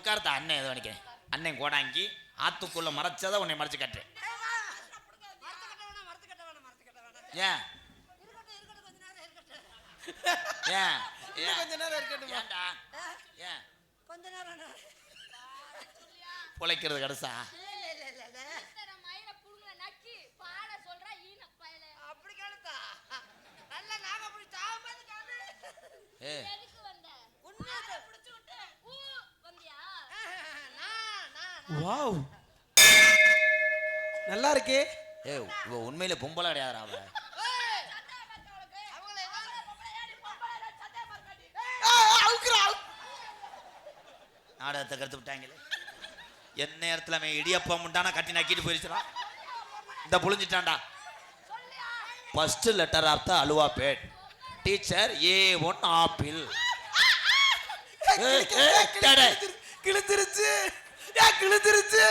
உட்கார்த்த அண்ணன் எது நினைக்கிறேன். அண்ணன் கோடாங்கி ஆத்துக்குள்ள மறைச்சதை உன்னை மறைச்சு கட்டுறேன். ஏன்? ஏன்? கொஞ்ச நேரம் இருக்கட்டுமா ஏன்டா? ஏன்? கொஞ்ச நேரம். பிழைக்கிறது கடைசா? வாவ். நல்லா இருக்கே. ஏ இவ உண்மையில பொம்பளை கிடையாதுடா அவ. நாடகத்தை கருத்து விட்டாங்களே. என் நேரத்துல அவன் இடியப்பம் உண்டானா கட்டி நக்கிட்டு போயிருச்சுடா. இந்த புழிஞ்சிட்டான்டா. First letter of the alphabet teacher A one apple. கிழிச்சிருச்சு ஏன்? கிழிஞ்சிருச்சு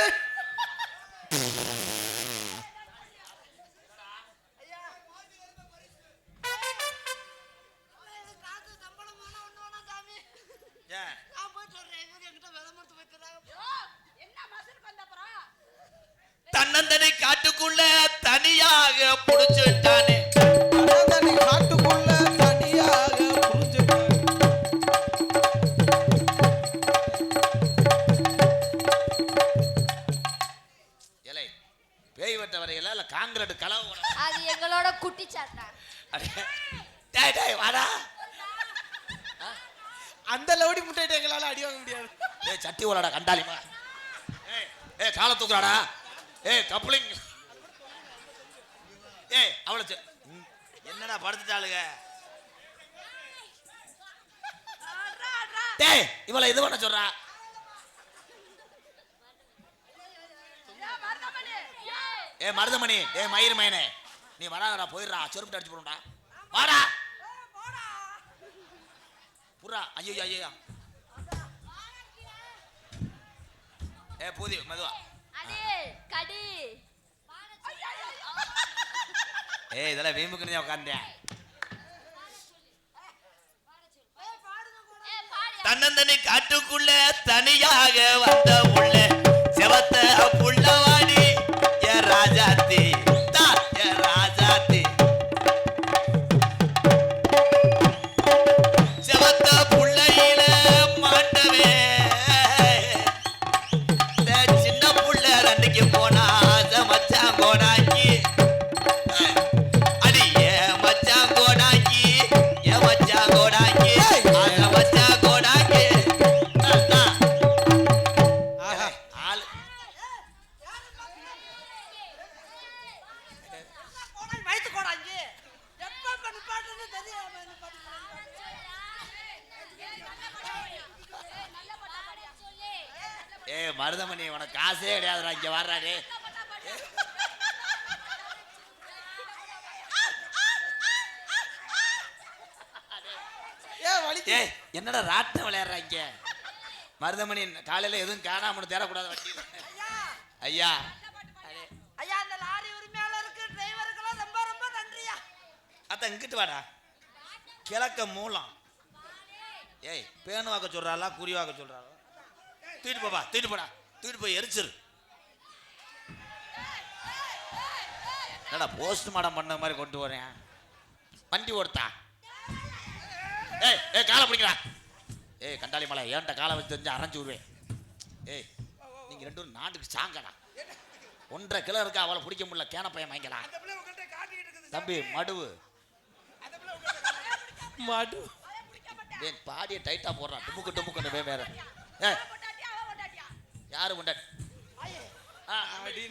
தன்னந்தனை காட்டுக்குள்ள தனியாக புடிச்சு கப்ளிங். ஏய் அவ்வளோ செ- என்னடா படுத்துட்டாளுங்க டேய் இவளை இது பண்ண சொல்றா. ஏ மருதமணி ஏ மயிர் மயனே நீ வராதடா போயிடுறா. செருப்பு அடிச்சு போடுடா வாடா. புறா. ஐயோ ஐயோ. ஏ பூதி மதுவா. ஏய் இதெல்லாம் வீம்புக்குன்னு உட்காந்தேன் தன்னந்தனி காட்டுக்குள்ள தனியாக வந்த உள்ள செவத்த காசே கிடையாதுடா இங்க வர்றாரு ஏய் என்னடா ராட்டம் விளையாடுறாங்க மருதமணி காலையில எதுவும் காணாம தேடக்கூடாது வண்டியில. ஐயா. ஐயா அந்த லாரி உரிமையாளருக்கு டிரைவருக்கெல்லாம் ரொம்ப ரொம்ப நன்றியா. அத்த இங்கிட்டு வாடா. கிழக்க மூலம். ஏய் பேனு வாக்க சொல்றாளா குறி வாக்க சொல்றாளா? தூக்கிட்டு போப்பா தூக்கிட்டு போடா. தூக்கிட்டு போய் எரிச்சிரு. என்னடா போஸ்ட் மார்டம் பண்ண மாதிரி கொண்டு வரேன் வண்டி ஓடுத்தா ஏய் ஏய் காலை பிடிக்கிறா ஏய் கண்டாளி மலை ஏன்ட்ட காலை வச்சு தெரிஞ்சு அரைஞ்சு விடுவேன். ஏய் நீங்க ரெண்டு பேரும் நாட்டுக்கு சாங்கடா. ஒன்றரை கிலோ இருக்கா அவளை பிடிக்க முடியல கேன பையன் வாங்கிக்கலாம். தம்பி மடுவு. மாடு ஏன் பாடியை டைட்டா போடுறான் டுமுக்கு டுமுக்கு வே வேற. ஏ யாரு முண்டை ஆ, அடி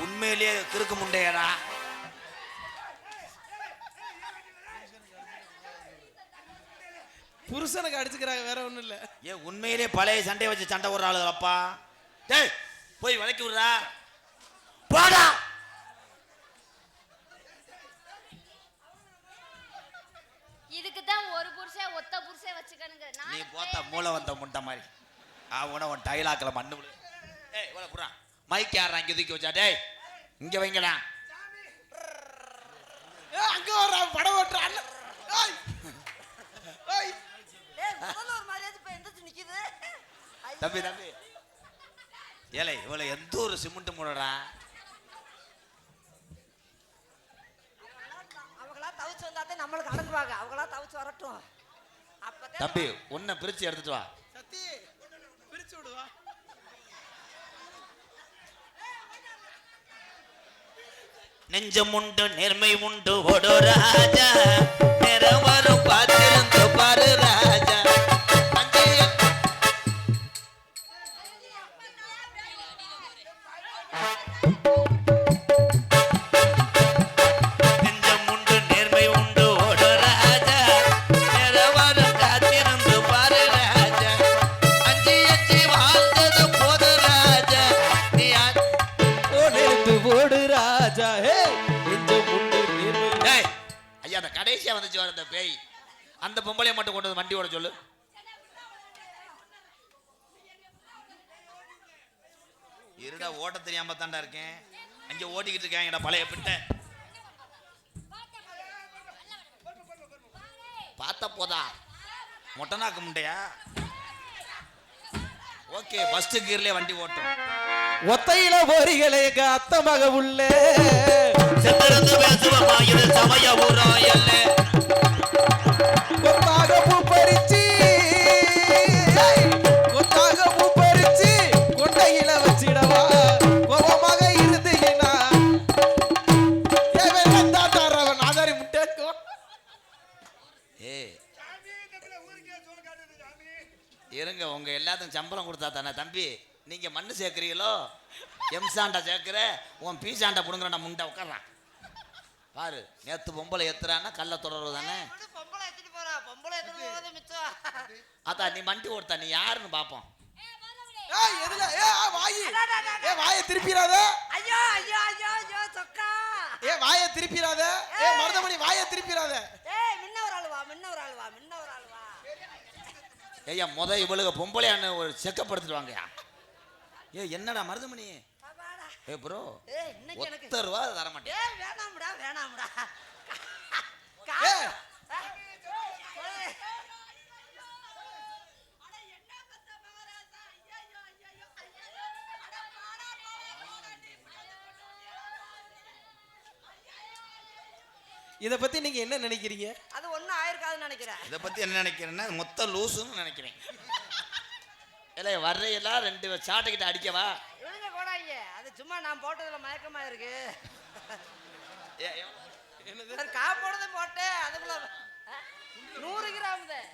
உண்மையிலேயே கிறுக்கு முண்டையடா. புருஷனுக்கு அடிச்சுக்கிறாங்க வேற ஒண்ணும் இல்ல. ஏன் உண்மையிலேயே பழைய சண்டையை வச்சு சண்டை போடுற ஆளுகளப்பா. டேய் போய் விலைக்கு விடுறா. போடா. அவன உன் டைலாக்கில் மண்ணு விடு. ஏய் இவ்வளோ புறா மைக் யாரா இங்கே தூக்கி வச்சா. டேய் இங்கே வைங்கடா. அங்க வர்றான் படம் ஓட்டுறான் தம்பி தம்பி. ஏலே இவளை எந்த ஒரு சிமெண்ட் மூடடா? அவங்களா தவிச்சு வந்தாதான் நம்மளுக்கு அடங்குவாங்க. அவங்களா தவிச்சு வரட்டும். அப்பதான் தம்பி உன்னை பிரிச்சு எடுத்துட்டு வா. நெஞ்சம் உண்டு நேர்மை உண்டு ஓடு ராஜா. நேரம் வரும் பார்த்திருந்து பாரு வந்துச்சு வர அந்த பேய். அந்த பொம்பளைய மட்டும் கொண்டு வந்து வண்டி ஓட சொல்லு. இருடா ஓட்ட தெரியாம தாண்டா இருக்கேன். அங்க ஓட்டிக்கிட்டு இருக்காங்கடா பழைய பிட்ட. பார்த்த போதா? மொட்டனாக்கு முண்டையா? ஓகே ஃபர்ஸ்ட் கியர்லயே வண்டி ஓட்டும். ஒத்தையில போறீங்களே எங்க அத்தை மக உள்ள பேசுவமா இது சமய இல்லை இருங்க உங்க எல்லாத்துக்கும் சம்பளம் கொடுத்தா தானே தம்பி? நீங்க மண்ணு சேர்க்குறீங்களோ? எம்சாண்டா சேர்க்குற உன் பீசாண்டா புடுங்குறா முண்டை உட்கார்றான். பாரு நேத்து பொம்பளை எத்துறான்னா கல்ல தொடர்வு தானே? அத்தா நீ வண்டி ஓடுத்தா நீ யாருன்னு ஏ ஆ, வாயி. ஏ வாயை திருப்பிடாத. ஐயோ ஐயோ ஐயோ ஐயோ சொக்கா. ஏ வாயை திருப்பிடாத. ஏ மருதமணி வாயை திருப்பிடாத. ஏய் முன்ன ஒரு ஆள் வா முன்ன ஒரு ஆள் வா முன்ன ஒரு ஐயா முத இவளுக பொம்பளையான்னு ஒரு செக்கப் எடுத்துட்டு வாங்கயா ஏ என்னடா மருதமணி. ஏ ப்ரோ ஏய் இன்னைக்கு எனக்கு ஒத்த ரூபா தர மாட்டேன் ஏய் வேணாம்டா வேணாம்டா ஏய். கா- ஏய். ஏய். அட என்ன பத்த மகாராஜா ஐயோ ஐயோ ஐயோ ஐயோ அட பாடா போடாடி இத பத்தி நீங்க என்ன நினைக்கிறீங்க அது நினைக்கிறேன். இதை பத்தி என்ன நினைக்கிறேன்னா மொத்த லூசுன்னு நினைக்கிறேன். இல்லை வர்றையெல்லாம் ரெண்டு சாட்டைக்கிட்ட அடிக்கவா? இவனுங்க கோடாங்க அது சும்மா நான் போட்டதுல மயக்கமா இருக்கு. கா போடுறது போட்டேன். அதுக்குள்ள நூறு கிராம் தான்.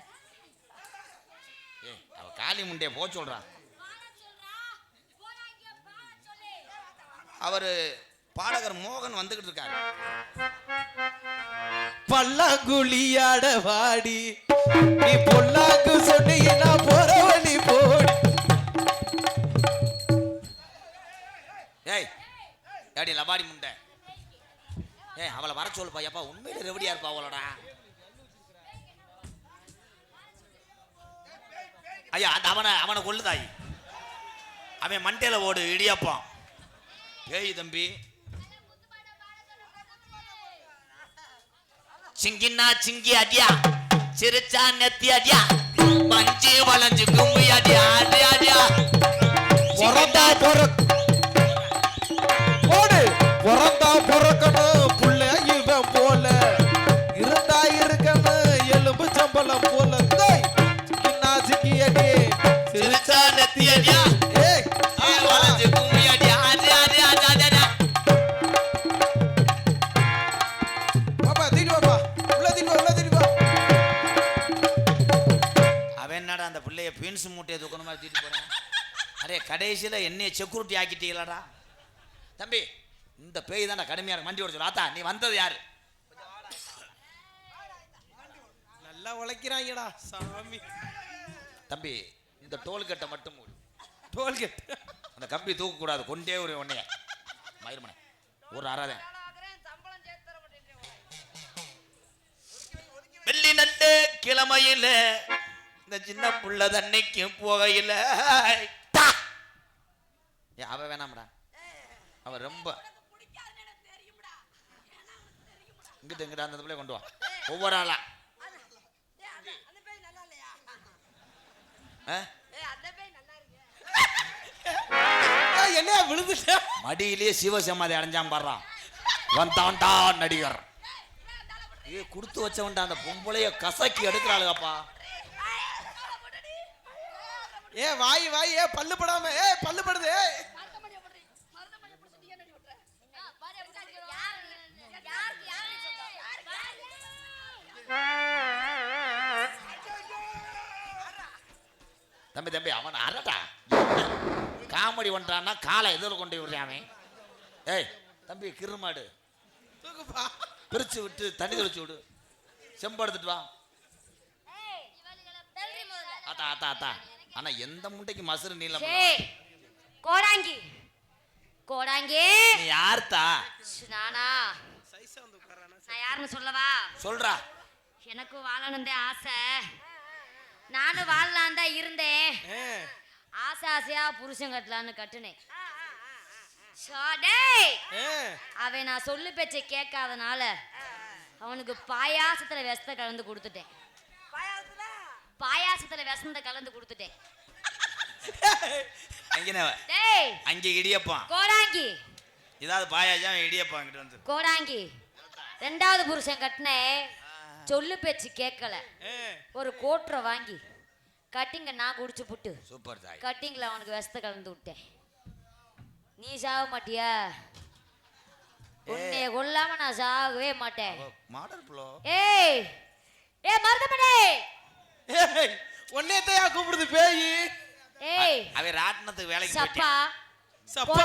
அவ காளி முண்டைய போக சொல்றான் அவரு பாடகர் மோகன் வந்துகிட்டு இருக்காரு. பல்லாங்குழியாட வாடி நீ பொல்லாங்கு சொன்னீங்கன்னா போற வழி போடி. ஏய் ஏடி லபாடி முண்டை. ஏய் அவளை வர சொல்லுப்பா எப்பா உண்மையில ரெவடியா இருப்பா அவளோடா. ஐயா அந்த அவனை அவனை கொள்ளுதாய் அவன் மண்டையில ஓடு இடியப்பான் ஏய் தம்பி சிங்கின்னா சிங்கி அடியா? சிரிச்சா நெத்தி அடியா? மஞ்சு வளைஞ்சு கும்பி அடியா? அடி அடியா? பிள்ளைய பீன்ஸ் மூட்டையை தூக்கணும் மாதிரி தூக்கிட்டு போறேன். அரே கடைசியில என்னைய செக்யூரிட்டி ஆக்கிட்டீங்களாடா? தம்பி இந்த பேய் தான்டா கடுமையா இருக்கு. வண்டி ஓட ஆத்தா நீ வந்தது யாரு? நல்லா உழைக்கிறாங்கடா சாமி. தம்பி இந்த டோல்கேட்டை மட்டும் மூடு. டோல்கேட். அந்த கம்பி தூக்க கூடாது கொண்டே ஒரு உன்னைய. மயிர்மனை ஒரு அறாதேன் வெள்ளி நல்ல கிழமையில இந்த சின்ன புள்ள தன்னைக்கு போகையில அவ வேணாம்டா. அவ ரொம்ப இங்கிட்ட இங்கிட்ட அந்த பிள்ளை கொண்டு வா. ஒவ்வொரு ஆளா? என்னையா விழுந்துட்டேன் மடியிலேயே சிவசமாதி அடைஞ்சான் பாடுறான் வந்தான்டா நடிகர். ஏ கொடுத்து வச்சவன்டா அந்த பொம்பளைய கசக்கி எடுக்கிறாளுகப்பா. ஏ வாய் வாய் ஏ பல்லு படாம ஏ பல்லு படுது சொந்தம்? தம்பி தம்பி அவன் அரட்டா. காமெடி பண்றான்னா காலை எதில் கொண்டு விடுறான் அவன். ஏய் தம்பி கிருமாடு. பிரிச்சு விட்டு தண்ணி தெளிச்சு விடு. செம்படுத்துட்டு வா. ஆத்தா ஆத்தா ஆத்தா. ஆனா எந்த முட்டைக்கு மசுறு நீளம் கோடாங்கி. கோடாங்கி. நீ யார்த்தா? நானா? நான் யாருன்னு சொல்லவா? சொல்றா. எனக்கும் வாழணும் தான் ஆசை. நானும் வாழலாம் தான் இருந்தேன். ஆசை ஆசையா புருஷன் கட்டலான்னு கட்டுனேன். சோ, டேய்! ஏ, அவன் நான் சொல்லு பேச்சை கேட்காதனால அவனுக்கு பாயாசத்துல விஷத்தை கலந்து கொடுத்துட்டேன். பாயாசத்துல விஷத்தை கலந்து கொடுத்துட்டேன். டேய் அங்கே இடியப்பான் கோடாங்கி. இதாவது பாயாஜம் இடியப்பான் அங்கிட்டு வந்து கோடாங்கி. ரெண்டாவது புருஷன் கட்டினேன் சொல்லு பேச்சு கேட்கல. ஒரு கோட்டரை வாங்கி கட்டிங்க நான் குடிச்சு புட்டு. சூப்பர் தாய். கட்டிங்கில் அவனுக்கு விஷத்தை கலந்து விட்டேன். நீ சாக மாட்டியா? உன்னைய கொல்லாம நான் சாகவே மாட்டேன். ஏய் ஏ மருதமணி ஏய், உன்னையத்தையா கூப்பிடுது பேயி? ஏய் அவன் ராட்டினத்துக்கு வேலைக்கு சப்பா போயிட்டான் சப்பா